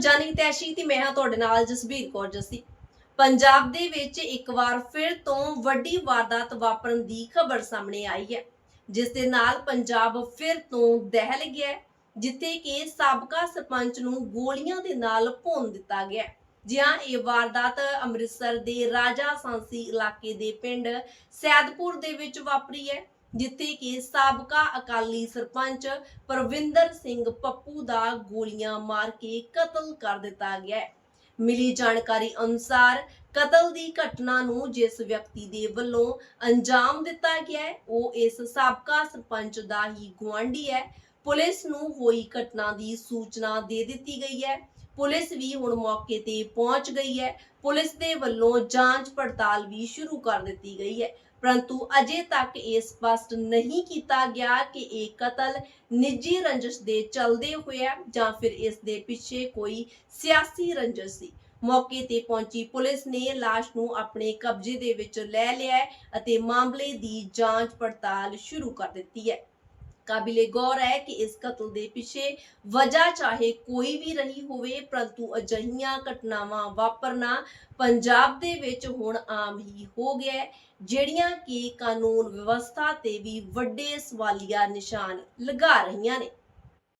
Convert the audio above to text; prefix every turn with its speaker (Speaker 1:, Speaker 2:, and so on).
Speaker 1: ਜਾਨੀ ਤੈਸ਼ੀ ਤੇ ਮੈਂ ਹਾਂ ਤੁਹਾਡੇ ਨਾਲ ਜਸਬੀਰ ਕੌਰ ਜੱਸੀ ਪੰਜਾਬ ਦੇ ਵਿੱਚ ਇੱਕ ਵਾਰ ਫਿਰ ਤੋਂ ਵੱਡੀ ਵਾਰਦਾਤ ਵਾਪਰਨ ਦੀ ਖਬਰ ਸਾਹਮਣੇ ਆਈ ਹੈ, ਜਿਸ ਦੇ ਨਾਲ ਪੰਜਾਬ ਫਿਰ ਤੋਂ ਦਹਿਲ ਗਿਆ ਜਿੱਥੇ ਕਿ ਸਾਬਕਾ ਸਰਪੰਚ ਨੂੰ ਗੋਲੀਆਂ ਦੇ ਨਾਲ ਭੁੰਨ ਦਿੱਤਾ ਗਿਆ ਹੈ। ਇਹ ਵਾਰਦਾਤ ਅੰਮ੍ਰਿਤਸਰ ਦੇ ਰਾਜਾ ਸਾਂਸੀ ਇਲਾਕੇ ਦੇ ਪਿੰਡ ਸੈਦਪੁਰ ਦੇ ਵਿੱਚ ਵਾਪਰੀ ਹੈ ਜਿੱਥੇ ਕਿ ਸਾਬਕਾ ਅਕਾਲੀ ਸਰਪੰਚ ਪ੍ਰਵਿੰਦਰ ਸਿੰਘ ਪੱਪੂ ਦਾ ਗੋਲੀਆਂ ਮਾਰ ਕੇ ਕਤਲ ਕਰ ਦਿੱਤਾ ਗਿਆ ਹੈ। ਮਿਲੀ ਜਾਣਕਾਰੀ ਅਨੁਸਾਰ ਕਤਲ ਦੀ ਘਟਨਾ ਨੂੰ ਜਿਸ ਵਿਅਕਤੀ ਦੇ ਵੱਲੋਂ ਅੰਜਾਮ ਦਿੱਤਾ ਗਿਆ ਹੈ, ਉਹ ਇਸ ਸਾਬਕਾ ਸਰਪੰਚ ਦਾ ਹੀ ਗੁਆਂਢੀ ਹੈ। ਪੁਲਿਸ ਨੂੰ ਹੋਈ ਘਟਨਾ ਦੀ ਸੂਚਨਾ ਦੇ ਦਿੱਤੀ ਗਈ ਹੈ। ਪੁਲਿਸ ਵੀ ਹੁਣ ਮੌਕੇ ਤੇ ਪਹੁੰਚ ਗਈ ਹੈ। ਪੁਲਿਸ ਦੇ ਵੱਲੋਂ ਜਾਂਚ ਪੜਤਾਲ ਵੀ ਸ਼ੁਰੂ ਕਰ ਦਿੱਤੀ ਗਈ ਹੈ। ਪਰੰਤੂ ਅਜੇ ਤੱਕ ਇਹ ਸਪਸ਼ਟ ਨਹੀਂ ਕੀਤਾ ਗਿਆ ਕਿ ਇਹ ਕਤਲ ਨਿੱਜੀ ਰੰਜਿਸ਼ ਦੇ ਚੱਲਦੇ ਹੋਇਆ ਜਾਂ ਫਿਰ ਇਸ ਦੇ ਪਿੱਛੇ ਕੋਈ ਸਿਆਸੀ ਰੰਜਿਸ਼ ਸੀ। ਮੌਕੇ ਤੇ ਪਹੁੰਚੀ ਪੁਲਿਸ ਨੇ ਲਾਸ਼ ਨੂੰ ਆਪਣੇ ਕਬਜ਼ੇ ਦੇ ਵਿੱਚ ਲੈ ਲਿਆ ਅਤੇ ਮਾਮਲੇ ਦੀ ਜਾਂਚ ਪੜਤਾਲ ਸ਼ੁਰੂ ਕਰ ਦਿੱਤੀ ਹੈ। ਕਾਬਿਲੇ ਗੌਰ ਹੈ ਕਿ ਇਸ ਕਤਲ ਦੇ ਪਿੱਛੇ ਵਜ੍ਹਾ ਚਾਹੇ ਕੋਈ ਵੀ ਰਹੀ ਹੋਵੇ, ਪਰੰਤੂ ਅਜਿਹੀਆਂ ਘਟਨਾਵਾਂ ਵਾਪਰਨਾ ਪੰਜਾਬ ਦੇ ਵਿੱਚ ਹੁਣ ਆਮ ਹੀ ਹੋ ਗਿਆ ਹੈ, ਜਿਹੜੀਆਂ ਕਿ ਕਾਨੂੰਨ ਵਿਵਸਥਾ ਤੇ ਵੀ ਵੱਡੇ ਸਵਾਲੀਆ ਨਿਸ਼ਾਨ ਲਗਾ ਰਹੀਆਂ ਨੇ।